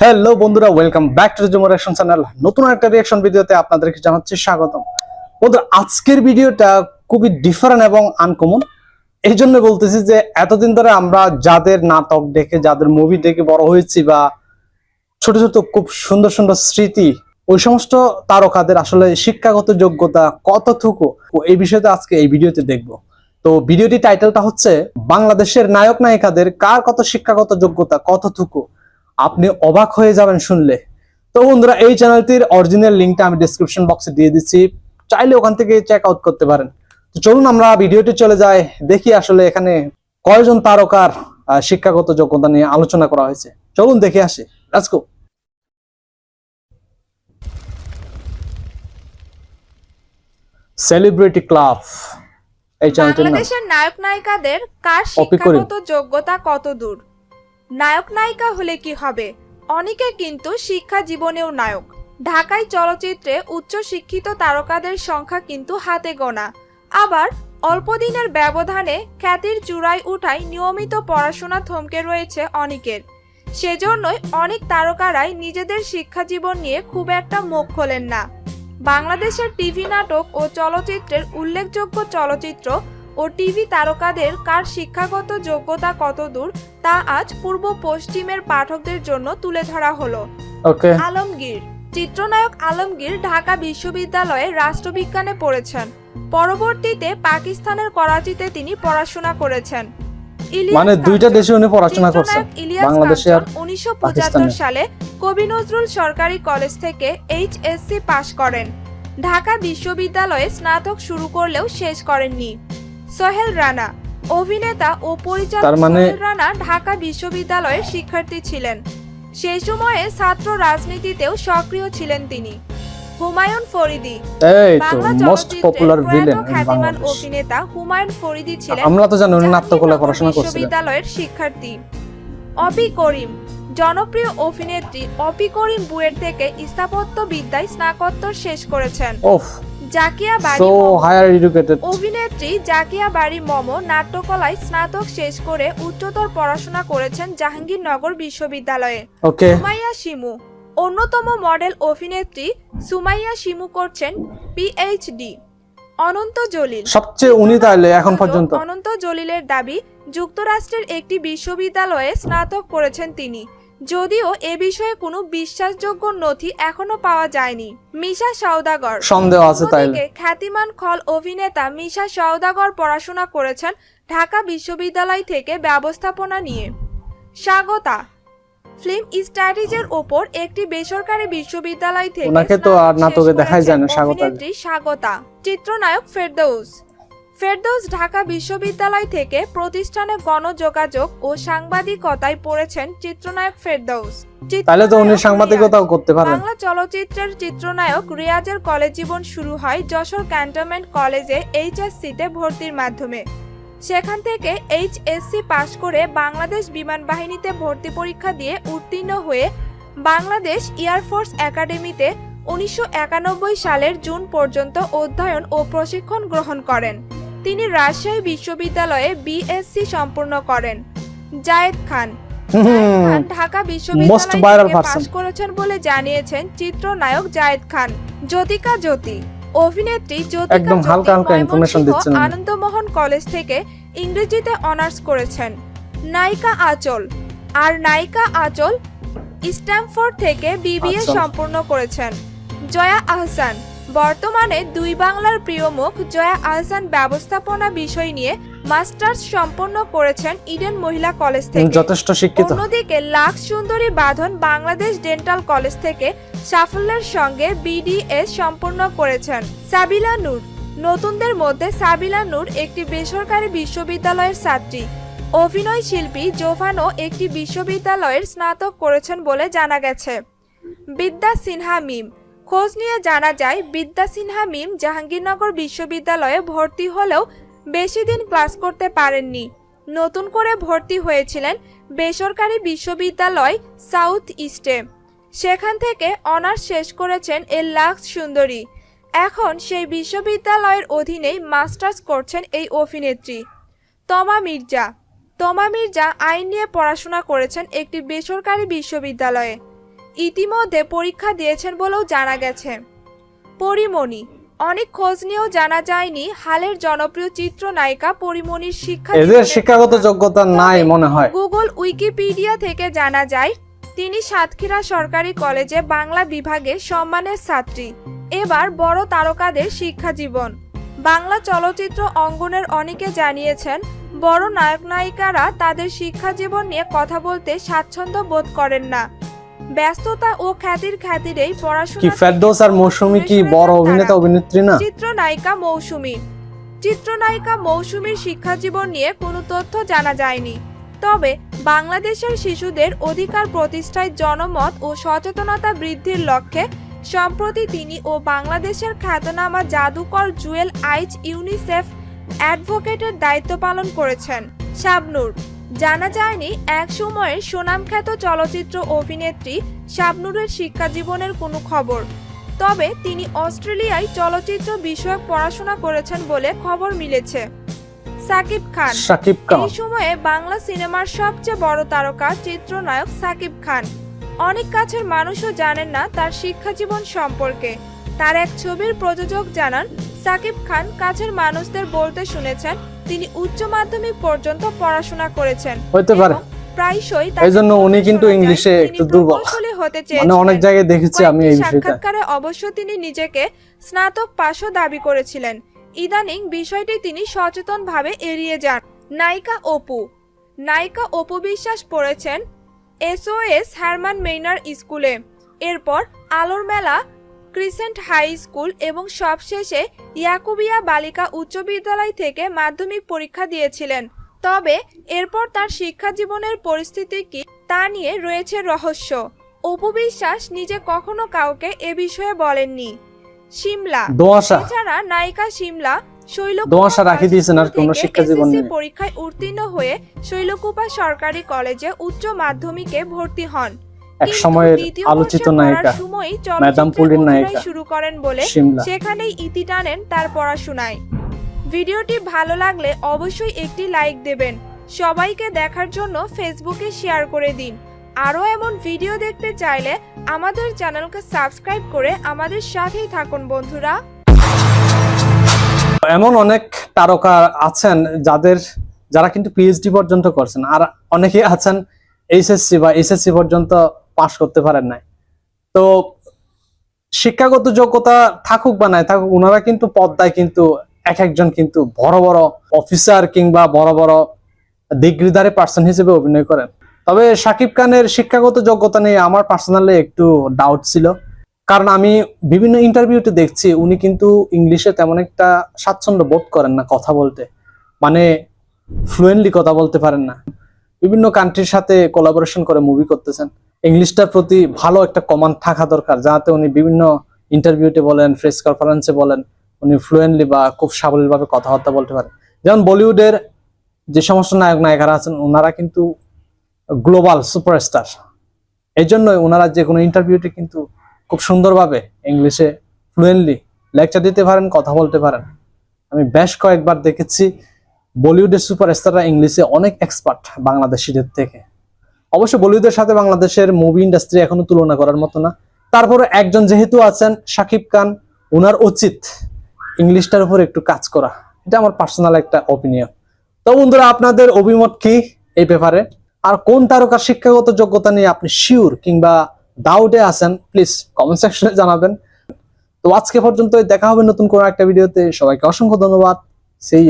Hello বন্ধুরা welcome back to জুমো reaction channel নতুন একটা রিয়াকশন ভিডিওতে আপনাদেরকে জানাচ্ছি স্বাগতম। বন্ধুরা, আজকের ভিডিওটা খুবই ডিফারেন্ট এবং আনকমন এই জন্য বলতেছি যে, এতদিন ধরে আমরা যাদের নাটক দেখে, যাদের মুভি দেখে বড় হয়েছি বা ছোট ছোট খুব সুন্দর সুন্দর স্মৃতি, ওই সমস্ত তারকাদের আসলে শিক্ষাগত যোগ্যতা কতটুকু, ও এই বিষয়তে আজকে এই ভিডিওতে দেখব। তো ভিডিওটি টাইটেলটা হচ্ছে, বাংলাদেশের নায়ক নায়িকাদের কার কত শিক্ষাগত যোগ্যতা কতটুকু? আপনি অবাক হয়ে যাবেন শুনলে। তো বন্ধুরা এই চ্যানেলটির অরিজিনাল লিঙ্কটা আমি ডিসক্রিপশন বক্সে দিয়ে দিচ্ছি। চাইলে ওখান থেকে চেক আউট করতে পারেন। তো চলুন আমরা ভিডিওটি চলে যাই। দেখি আসলে এখানে কয়জন তারকার শিক্ষাগত যোগ্যতা নিয়ে আলোচনা করা হয়েছে। চলুন দেখে আসি। লেটস গো সেলিব্রিটি ক্লাব এই চ্যানেলটির নাম। বাংলাদেশের নায়ক নায়িকাদের কার শিক্ষাগত যোগ্যতা কত দূর? নায়ক নায়িকা হলে কি হবে? অনেকে কিন্তু শিক্ষা জীবনেও নায়ক। ঢাকায় চলচ্চিত্রে উচ্চ শিক্ষিত তারকাদের সংখ্যা কিন্তু হাতে গোনা। আবার অল্পদিনের ব্যবধানে খ্যাতির চূড়ায় উঠায় নিয়মিত পড়াশোনা থমকে রয়েছে অনেকের। সেজন্যই অনেক তারকারাই নিজেদের শিক্ষা জীবন নিয়ে খুব একটা মুখ খোলেন না। বাংলাদেশের টিভি নাটক ও চলচ্চিত্রের উল্লেখযোগ্য চলচ্চিত্র ও টিভি তারকাদের কার শিক্ষাগত যোগ্যতা কতদূর তা আজ পূর্ব পশ্চিমের পাঠকদের জন্য তুলে ধরা হলো। আলমগীর চিত্রনায়ক আলমগীর ঢাকা বিশ্ববিদ্যালয়ে রাষ্ট্রবিজ্ঞানে পড়েছেন। পরবর্তীতে পাকিস্তানের করাচিতে তিনি পড়াশোনা করেছেন। মানে দুইটা দেশে উনি পড়াশোনা করছেন। ইলিয়াস বাংলাদেশে আর কাঞ্চন উনিশশো পাকিস্তানে। সালে কবি নজরুল সরকারি কলেজ থেকে এইচএসসি পাশ করেন। ঢাকা বিশ্ববিদ্যালয়ে স্নাতক শুরু করলেও শেষ করেননি। সোহেল রানা অভিনেতা ও পরিচালক মানে- সোহেল রানা ঢাকা বিশ্ববিদ্যালয়ের শিক্ষার্থী ছিলেন। সেই সময়ে ছাত্র রাজনীতিতেও সক্রিয় ছিলেন তিনি। হুমায়ুন ফরিদি এই তো বাংলা মোস্ট চলচ্চিত্রের পপুলার ভিলেন খ্যাতিমান অভিনেতা হুমায়ুন ফরিদি ছিলেন আমরা তো জানি উনি নাট্যকলা পড়াশোনা করছিলেন। বিশ্ববিদ্যালয়ের শিক্ষার্থী। অপি করিম জনপ্রিয় অভিনেত্রী অপি করিম বুয়েট থেকে স্থাপত্য বিদ্যায় স্নাতকোত্তর শেষ করেছেন। জাকিয়া বাড়ি। হায়ার এডুকেটেড অভিনেত্রী জাকিয়া বাড়ি মম নাট্যকলায় স্নাতক শেষ করে উচ্চতর পড়াশোনা করেছেন জাহাঙ্গীরনগর বিশ্ববিদ্যালয়ে। ওকে সুমাইয়া শিমু। অন্যতম মডেল অভিনেত্রী সুমাইয়া শিমু করছেন পিএইচডি অনন্ত জলিল। সবচেয়ে উনি তাইলে এখন পর্যন্ত। অনন্ত জলিলের দাবি যুক্তরাষ্ট্রের একটি বিশ্ববিদ্যালয়ে স্নাতক করেছেন তিনি। যদিও এ বিষয়ে কোনো বিশ্বাসযোগ্য নথি এখনও পাওয়া যায়নি। মিশা সওদাগর। সন্দেহ আছে অন্যদিকে খ্যাতিমান খল অভিনেতা মিশা সওদাগর পড়াশোনা করেছেন ঢাকা বিশ্ববিদ্যালয় থেকে ব্যবস্থাপনা নিয়ে। স্বাগতা। ফিল্ম স্টাডিজের ওপর একটি বেসরকারি বিশ্ববিদ্যালয় থেকে ওনাকে তো আর নাটকে দেখাই যায় না, স্বাগতা। চিত্রনায়ক ফেরদৌস। ফেরদৌস ঢাকা বিশ্ববিদ্যালয় থেকে প্রতিষ্ঠানে গণযোগাযোগ ও সাংবাদিকতায় পড়েছেন চিত্রনায়ক ফেরদৌস। তাহলে তো উনি সাংবাদিকতাও করতে পারেন। বাংলা চলচ্চিত্রের চিত্রনায়ক রিয়াজের কলেজ জীবন শুরু হয় যশোর ক্যান্টনমেন্ট কলেজে এইচএসসিতে ভর্তির মাধ্যমে। সেখান থেকে এইচএসসি পাশ করে বাংলাদেশ বিমান বাহিনীতে ভর্তি পরীক্ষা দিয়ে উত্তীর্ণ হয়ে বাংলাদেশ এয়ারফোর্স একাডেমিতে উনিশশো একানব্বই সালের জুন পর্যন্ত অধ্যয়ন ও প্রশিক্ষণ গ্রহণ করেন। তিনি রাজশাহী বিশ্ববিদ্যালয়ে বিএসসি সম্পূর্ণ করেন। জায়েদ খান। ঢাকা বিশ্ববিদ্যালয়. পাশ করেছেন বলে জানিয়েছেন চিত্রনায়ক জায়েদ খান। জ্যোতিকা জ্যোতি। অভিনেত্রী জ্যোতিকা একদম হালকা হালকা ময়মনসিংহ দিচ্ছেন আনন্দমোহন কলেজ থেকে ইংরেজিতে অনার্স করেছেন। নায়িকা আচল। আর নায়িকা আচল স্ট্যামফোর্ড থেকে বিবিএ আঁচল। সম্পূর্ণ করেছেন। জয়া আহসান। বর্তমানে দুই বাংলার প্রিয় মুখ জয়া আহসান ব্যবস্থাপনা বিষয় নিয়ে মাস্টার্স সম্পন্ন করেছেন ইডেন মহিলা কলেজ থেকে। যথেষ্ট শিক্ষিত। অন্যদিকে লাখ সুন্দরী বাঁধন বাংলাদেশ ডেন্টাল কলেজ থেকে সাফল্যের সঙ্গে বিডিএস সম্পন্ন করেছেন। সাবিলা নূর নতুনদের মধ্যে সাবিলা নূর একটি বেসরকারি বিশ্ববিদ্যালয়ের ছাত্রী। অভিনয় শিল্পী জোভানো একটি বিশ্ববিদ্যালয়ের স্নাতক করেছেন বলে জানা গেছে। বিদ্যা সিনহা মিম খোঁজ নিয়ে জানা যায়, বিদ্যা সিনহা মিম জাহাঙ্গীরনগর বিশ্ববিদ্যালয়ে ভর্তি হলেও বেশি দিন ক্লাস করতে পারেননি। নতুন করে ভর্তি হয়েছিলেন বেসরকারি বিশ্ববিদ্যালয় সাউথ ইস্টে। সেখান থেকে অনার্স শেষ করেছেন এর লাক্স সুন্দরী। এখন সেই বিশ্ববিদ্যালয়ের অধীনেই মাস্টার্স করছেন এই অভিনেত্রী। তমা মির্জা। তমা মির্জা আইন নিয়ে পড়াশোনা করেছেন একটি বেসরকারি বিশ্ববিদ্যালয়ে। ইতিমধ্যে পরীক্ষা দিয়েছেন বলেও জানা গেছে। পরিমণি অনেক খোঁজ নিয়েও জানা যায়নি হালের জনপ্রিয় চিত্রনায়িকা পরিমণির শিক্ষা এদের শিক্ষাগত যোগ্যতা নাই মনে হয়। গুগল উইকিপিডিয়া থেকে জানা যায় তিনি সাতক্ষীরা সরকারি কলেজে বাংলা বিভাগে সম্মানের ছাত্রী। এবার বড় তারকাদের শিক্ষা জীবন। বাংলা চলচ্চিত্র অঙ্গনের অনেকে জানিয়েছেন বড় নায়ক নায়িকারা তাদের শিক্ষা জীবন নিয়ে কথা বলতে স্বাচ্ছন্দ্য বোধ করেন না। ব্যস্ততা ও খ্যাতির খ্যাতিরেই পড়াশোনা কি ফেরদৌস আর মৌসুমী কি বড় অভিনেতা অভিনেত্রী না? চিত্রনায়িকা মৌসুমী। চিত্রনায়িকা মৌসুমীর শিক্ষা জীবন নিয়ে কোনো তথ্য জানা যায়নি। তবে বাংলাদেশের শিশুদের অধিকার প্রতিষ্ঠায় জনমত ও সচেতনতা বৃদ্ধির লক্ষ্যে সম্প্রতি তিনি ও বাংলাদেশের খ্যাতনামা জাদুকর জুয়েল আইচ ইউনিসেফ অ্যাডভোকেটের দায়িত্ব পালন করেছেন। শাবনূর জানা যায়নি এক সময়ের সুনামখ্যাত চলচ্চিত্র অভিনেত্রী শাবনূরের শিক্ষা জীবনের কোনো খবর। তবে তিনি অস্ট্রেলিয়ায় চলচ্চিত্র বিষয়ক পড়াশোনা করেছেন বলে খবর মিলেছে। সাকিব খান। সাকিব খান। এই সময়ে বাংলা সিনেমার সবচেয়ে বড় তারকা চিত্রনায়ক সাকিব খান। অনেক কাছের মানুষও জানেন না তার শিক্ষা জীবন সম্পর্কে। তার এক ছবির প্রযোজক জানান সাকিব খান কাছের মানুষদের বলতে শুনেছেন তিনি উচ্চ মাধ্যমিক পর্যন্ত পড়াশোনা করেছেন। হইতে পারে। প্রায়শই এই জন্য উনি কিন্তু ইংলিশে একটু দুর্বল। প্রকৌশলী হতে মানে অনেক জায়গায় দেখেছি আমি এই বিষয়টা। সাক্ষাৎকারে অবশ্য তিনি নিজেকে স্নাতক পাশও দাবি করেছিলেন। ইদানিং বিষয়টি তিনি সচেতনভাবে এড়িয়ে যান। নায়িকা অপু। নায়িকা অপু বিশ্বাস পড়েছেন এসওএস হারমান মেইনার স্কুলে। এরপর আলোর মেলা ক্রিসেন্ট হাই স্কুল এবং সবশেষে ইয়াকুবিয়া বালিকা উচ্চ বিদ্যালয় থেকে মাধ্যমিক পরীক্ষা দিয়েছিলেন। তবে এরপর তার শিক্ষা জীবনের পরিস্থিতি কি তা নিয়ে রয়েছে রহস্য। অপু বিশ্বাস নিজে কখনো কাউকে এ বিষয়ে বলেননি। সিমলা এছাড়া নায়িকা সিমলা দোয়াশা রাখি দিয়েছেন আর কোনো শিক্ষা জীবন পরীক্ষায় উত্তীর্ণ হয়ে শৈলকুপা সরকারি কলেজে উচ্চ মাধ্যমিকে ভর্তি হন। এক সময়ের আলোচিত নায়িকা ম্যাডাম পুলির নায়িকা। শুরু করেন বলে সেখানেই ইতি টানেন তার পড়াশোনায়। ভিডিওটি ভালো লাগলে অবশ্যই একটি লাইক দেবেন। সবাইকে দেখার জন্য ফেসবুকে শেয়ার করে দিন। আরও এমন ভিডিও দেখতে চাইলে আমাদের চ্যানেলকে সাবস্ক্রাইব করে আমাদের সাথেই থাকুন বন্ধুরা। এমন অনেক তারকা আছেন যাদের যারা কিন্তু পিএইচডি পর্যন্ত করছেন আর অনেকেই আছেন এইচএসসি বা এসএসসি পর্যন্ত পাশ করতে পারেন নাই। তো শিক্ষাগত যোগ্যতা থাকুক বা নাই থাকুক ওনারা কিন্তু পদ্মায় কিন্তু এক একজন কিন্তু বড় বড় অফিসার কিংবা বড় বড় ডিগ্রিধারী পার্সন হিসেবে অভিনয় করেন। তবে শাকিব খানের শিক্ষাগত যোগ্যতা নিয়ে আমার পার্সোনালি একটু ডাউট ছিল। কারণ আমি বিভিন্ন ইন্টারভিউতে দেখছি, উনি কিন্তু ইংলিশে তেমন একটা স্বাচ্ছন্দ্য বোধ করেন না কথা বলতে। মানে ফ্লুয়েন্টলি কথা বলতে পারেন না। বিভিন্ন কান্ট্রির সাথে কোলাবোরেশন করে মুভি করতেছেন। ইংলিশটার প্রতি ভালো একটা কমান্ড থাকা দরকার, যাতে উনি বিভিন্ন ইন্টারভিউতে বলেন প্রেস কনফারেন্সে বলেন, উনি ফ্লুয়েন্টলি বা খুব সাবলীলভাবে কথাবার্তা বলতে পারেন। যেমন বলিউডের যে সমস্ত নায়ক নায়িকারা আছেন ওনারা কিন্তু গ্লোবাল সুপারস্টার এই জন্যই ওনারা যে কোনো ইন্টারভিউতে কিন্তু খুব সুন্দরভাবে ইংলিশে ফ্লুয়েন্টলি লেকচার দিতে পারেন, কথা বলতে পারেন। আমি বেশ কয়েকবার দেখেছি, বলিউডের সুপারস্টাররা ইংলিশে অনেক এক্সপার্ট বাংলাদেশিদের থেকে। অবশ্য বলিউডের সাথে বাংলাদেশের মুভি ইন্ডাস্ট্রি এখনও তুলনা করার মতো না। তারপরে একজন যেহেতু আছেন, শাকিব খান ওনার উচিত ইংলিশটার উপর একটু কাজ করা। এটা আমার পার্সোনাল একটা অপিনিয়ন তো বন্ধুরা, আপনাদের অভিমত কি এই ব্যাপারে? আর কোন তারকার শিক্ষাগত যোগ্যতা নিয়ে আপনি শিওর কিংবা ডাউটে আছেন প্লিজ কমেন্ট সেকশনে জানাবেন। তো আজকে পর্যন্ত দেখা হবে নতুন কোনো একটা ভিডিওতে সবাইকে অসংখ্য ধন্যবাদ। সেই